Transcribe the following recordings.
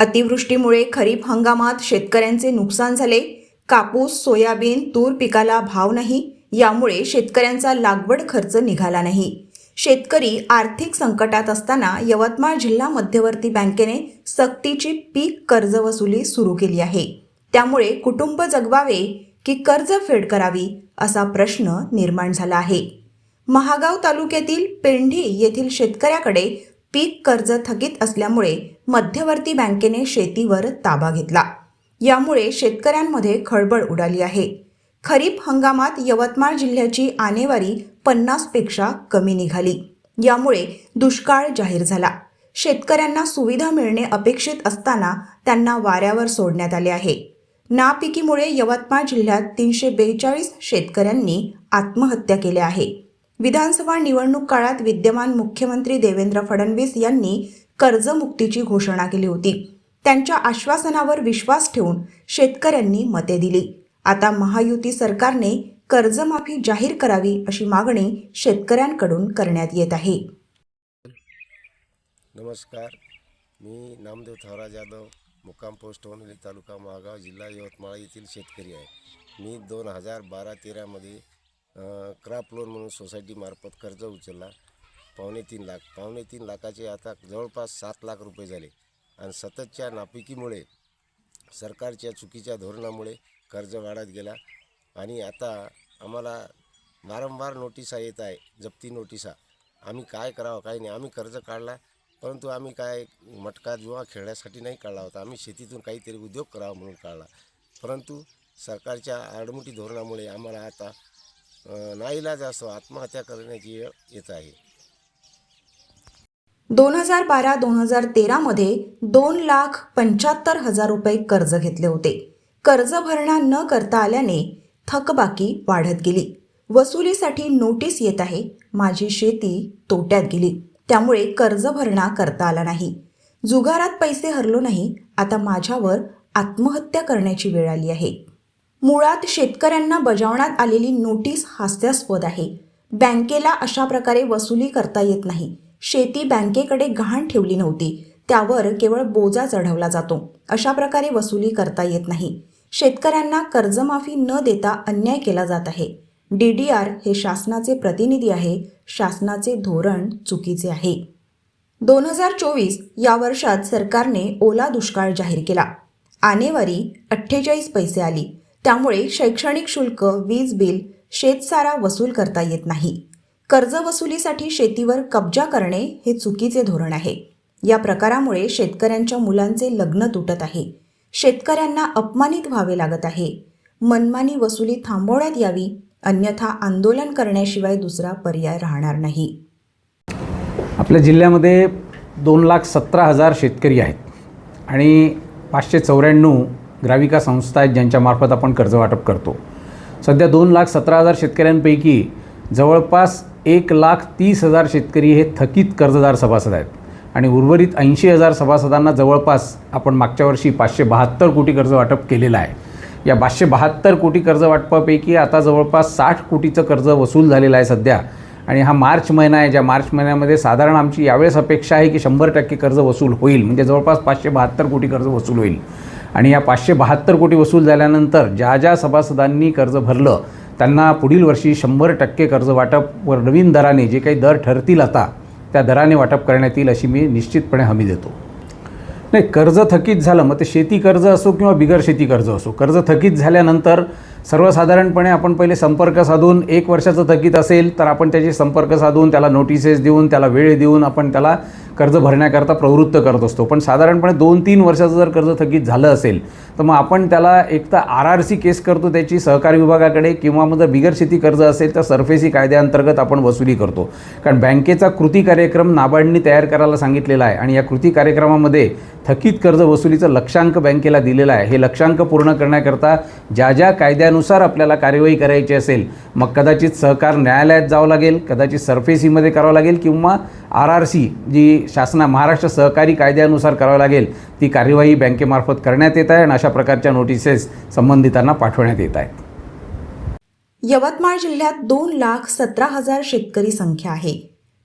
अतिवृष्टीमुळे खरीप हंगामात शेतकऱ्यांचे नुकसान झाले. कापूस सोयाबीन तूर पिकाला भाव नाही. यामुळे शेतकऱ्यांचा लागवड खर्च निघाला नाही. शेतकरी आर्थिक संकटात असताना यवतमाळ जिल्हा मध्यवर्ती बँकेने सक्तीची पीक कर्ज वसुली सुरू केली आहे. त्यामुळे कुटुंब जगवावे की कर्ज फेड करावी असा प्रश्न निर्माण झाला आहे. महागाव तालुक्यातील पेंढी येथील शेतकऱ्याकडे पीक कर्ज थकीत असल्यामुळे मध्यवर्ती बँकेने शेतीवर ताबा घेतला. यामुळे शेतकऱ्यांमध्ये खळबळ उडाली आहे. खरीप हंगामात यवतमाळ जिल्ह्याची आनेवारी पन्नासपेक्षा कमी निघाली. यामुळे दुष्काळ जाहीर झाला. शेतकऱ्यांना सुविधा मिळणे अपेक्षित असताना त्यांना वाऱ्यावर सोडण्यात आले आहे. नापिकीमुळे यवतमाळ जिल्ह्यात तीनशे बेचाळीस शेतकऱ्यांनी आत्महत्या केल्या आहे. विधानसभा निवडणूक काळात विद्यमान मुख्यमंत्री देवेंद्र फडणवीस यांनी कर्जमुक्तीची घोषणा केली होती. त्यांच्या आश्वासनावर विश्वास ठेवून शेतकऱ्यांनी मते दिली. आता महायुती सरकारने कर्जमाफी जाहीर करावी अशी मागणी शेतकऱ्यांकडून करण्यात येत आहे. नमस्कार. मी नामदेव थोराज यादव मुक्काम पोस्ट तालुका महागाव जिल्हा यवतमाळ येथील शेतकरी आहे. मी दोन हजार बारा तेरामध्ये क्राप लोन म्हणून सोसायटीमार्फत कर्ज उचलला. पावणे तीन लाख. पावणे तीन लाखाचे आता जवळपास सात लाख रुपये झाले. आणि सततच्या नापिकीमुळे सरकारच्या चुकीच्या धोरणामुळे कर्ज वाढत गेला. आणि आता आम्हाला वारंवार नोटिसा येत आहे जप्ती नोटिसा. आम्ही काय करावं काही नाही. आम्ही कर्ज काढला परंतु आम्ही काय मटका जुवा खेळण्यासाठी नाही काढला होता. आम्ही शेतीतून काहीतरी उद्योग करावा म्हणून काढला. परंतु सरकारच्या आडमुठी धोरणामुळे आम्हाला आता नाईलाज असो आत्महत्या करण्याची वेळ येत आहे. दोन हजार बारा दोन हजार तेरामध्ये दोन लाख पंच्याहत्तर हजार रुपये कर्ज घेतले होते. कर्ज भरणा न करता आल्याने थकबाकी वाढत गेली. वसुलीसाठी नोटीस येत आहे माझी शेती तोट्यात गेली. त्यामुळे कर्ज भरणा करता आला नाही. जुगारात पैसे हरलो नाही आता माझ्यावर आत्महत्या करण्याची वेळ आली आहे. मुळात शेतकऱ्यांना बजावण्यात आलेली नोटीस हास्यास्पद आहे. बँकेला अशा प्रकारे वसुली करता येत नाही. शेती बँकेकडे गहाण ठेवली नव्हती. त्यावर केवळ बोजा चढवला जातो. अशा प्रकारे वसुली करता येत नाही. शेतकऱ्यांना कर्जमाफी न देता अन्याय केला जात आहे. डी डी आर हे शासनाचे प्रतिनिधी आहे. शासनाचे धोरण चुकीचे आहे. दोन हजार चोवीस या वर्षात सरकारने ओला दुष्काळ जाहीर केला. आनेवारी अठ्ठेचाळीस पैसे आली. त्यामुळे शैक्षणिक शुल्क वीज बिल शेतसारा वसूल करता येत नाही. कर्ज वसुलीसाठी शेतीवर कब्जा करणे हे चुकीचे धोरण आहे. या प्रकारामुळे शेतकऱ्यांच्या मुलांचे लग्न तुटत आहे. शेतकऱ्यांना अपमानित व्हावे लागत आहे. मनमानी वसुली थांबवण्यात यावी अन्यथा आंदोलन करण्याशिवाय दुसरा पर्याय राहणार नाही. आपल्या जिल्ह्यामध्ये दोन लाख सतरा हजार शेतकरी आहेत आणि पाचशे चौऱ्याण्णव ग्राविका संस्था आहेत ज्यांच्यामार्फत आपण कर्ज वाटप करतो. सध्या दोन लाख सतरा हजार शेतकऱ्यांपैकी जवळपास एक लाख तीस हजार शेतकरी हे थकीत कर्जदार सभासद आहेत. आणि उर्वरित ऐंशी हजार सभासदांना जवळपास आपण मागच्या वर्षी पाचशे बहात्तर कोटी कर्ज वाटप केलेलं आहे. या पाचशे बहात्तर कोटी कर्ज वाटपापैकी आता जवळपास साठ कोटीचं कर्ज वसूल झालेलं आहे सध्या. आणि हा मार्च महिना आहे ज्या मार्च महिन्यामध्ये साधारण आमची यावेळेस अपेक्षा आहे की शंभर टक्के कर्ज वसूल होईल. म्हणजे जवळपास पाचशे बहात्तर कोटी कर्ज वसूल होईल. आणि या पाचशे बहात्तर कोटी वसूल झाल्यानंतर ज्या ज्या सभासदांनी कर्ज भरलं त्यांना पुढील वर्षी शंभर टक्के कर्ज वाटप व नवीन दराने जे काही दर ठरतील आता त्या दराने वाटप करण्यात येईल अशी मी निश्चितपणे हमी देतो. नाही कर्ज थकीत झालं मग ते शेती कर्ज असो किंवा बिगर शेती कर्ज असो कर्ज थकीत झाल्यानंतर सर्वसाधारणपणे आपण पहिले संपर्क साधून एक वर्षाचं थकीत असेल तर आपण त्याचे संपर्क साधून त्याला नोटिसेस देऊन त्याला वेळ देऊन आपण त्याला कर्ज भरण्याकरता प्रवृत्त करत असतो. पण साधारणपणे दोन तीन वर्षाचं जर कर्ज थकीत झालं असेल तर मग आपण त्याला एक तर आर आर सी केस करतो त्याची सहकारी विभागाकडे किंवा मग जर बिगर शेती कर्ज असेल तर सरफेसी कायद्याअंतर्गत आपण वसुली करतो. कारण बँकेचा कृती कार्यक्रम नाबार्डनी तयार करायला सांगितलेला आहे आणि या कृती कार्यक्रमामध्ये थकीत कर्ज वसुलीचं लक्षांक बँकेला दिलेलं आहे. हे लक्षांक पूर्ण करण्याकरता ज्या ज्या कायद्यानुसार आपल्याला कार्यवाही करायची असेल मग कदाचित सहकार न्यायालयात जावं लागेल कदाचित सरफेसीमध्ये करावं लागेल किंवा आर आर सी जी शासना महाराष्ट्र सहकारी कायद्यानुसार करावं लागेल ती कार्यवाही बँकेमार्फत करण्यात येत आहे आणि अशा प्रकारच्या नोटिसेस संबंधितांना पाठवण्यात येत आहेत. यवतमाळ जिल्ह्यात दोन लाख सतरा हजार शेतकरी संख्या आहे.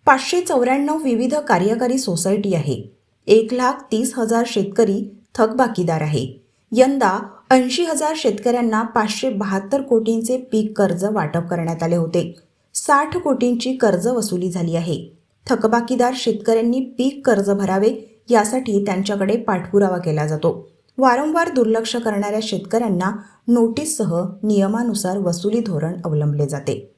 पाचशे चौऱ्याण्णव विविध कार्यकारी सोसायटी आहे. एक लाख तीस हजार शेतकरी थकबाकीदार आहे. यंदा ऐंशी हजार शेतकऱ्यांना पाचशे बहात्तर कोटींचे पीक कर्ज वाटप करण्यात आले होते. साठ कोटींची कर्ज वसुली झाली आहे. थकबाकीदार शेतकऱ्यांनी पीक कर्ज भरावे यासाठी त्यांच्याकडे पाठपुरावा केला जातो. वारंवार दुर्लक्ष करणाऱ्या शेतकऱ्यांना नोटीससह नियमानुसार वसुली धोरण अवलंबले जाते.